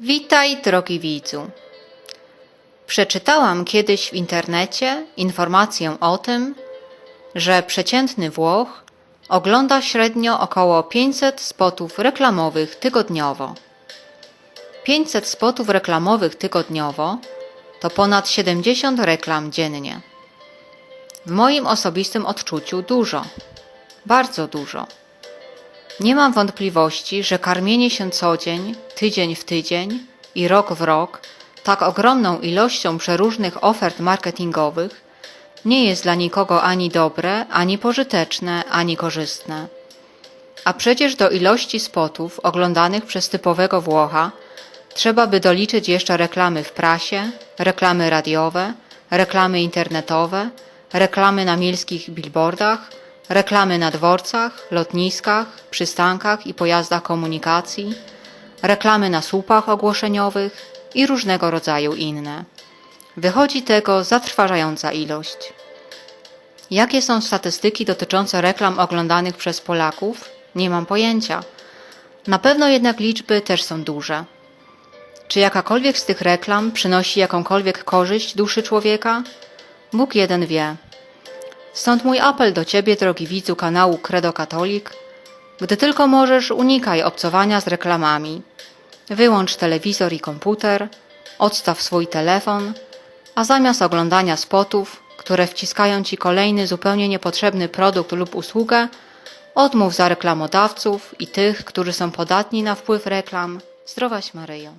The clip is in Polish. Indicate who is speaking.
Speaker 1: Witaj, drogi widzu. Przeczytałam kiedyś w internecie informację o tym, że przeciętny Włoch ogląda średnio około 500 spotów reklamowych tygodniowo. 500 spotów reklamowych tygodniowo to ponad 70 reklam dziennie. W moim osobistym odczuciu dużo, bardzo dużo. Nie mam wątpliwości, że karmienie się co dzień, tydzień w tydzień i rok w rok tak ogromną ilością przeróżnych ofert marketingowych nie jest dla nikogo ani dobre, ani pożyteczne, ani korzystne. A przecież do ilości spotów oglądanych przez typowego Włocha trzeba by doliczyć jeszcze reklamy w prasie, reklamy radiowe, reklamy internetowe, reklamy na miejskich billboardach, reklamy na dworcach, lotniskach, przystankach i pojazdach komunikacji, reklamy na słupach ogłoszeniowych i różnego rodzaju inne. Wychodzi tego zatrważająca ilość. Jakie są statystyki dotyczące reklam oglądanych przez Polaków? Nie mam pojęcia. Na pewno jednak liczby też są duże. Czy jakakolwiek z tych reklam przynosi jakąkolwiek korzyść duszy człowieka? Bóg jeden wie. Stąd mój apel do Ciebie, drogi widzu kanału Credo Katolik. Gdy tylko możesz, unikaj obcowania z reklamami. Wyłącz telewizor i komputer, odstaw swój telefon, a zamiast oglądania spotów, które wciskają Ci kolejny zupełnie niepotrzebny produkt lub usługę, odmów za reklamodawców i tych, którzy są podatni na wpływ reklam. Zdrowaś Maryjo.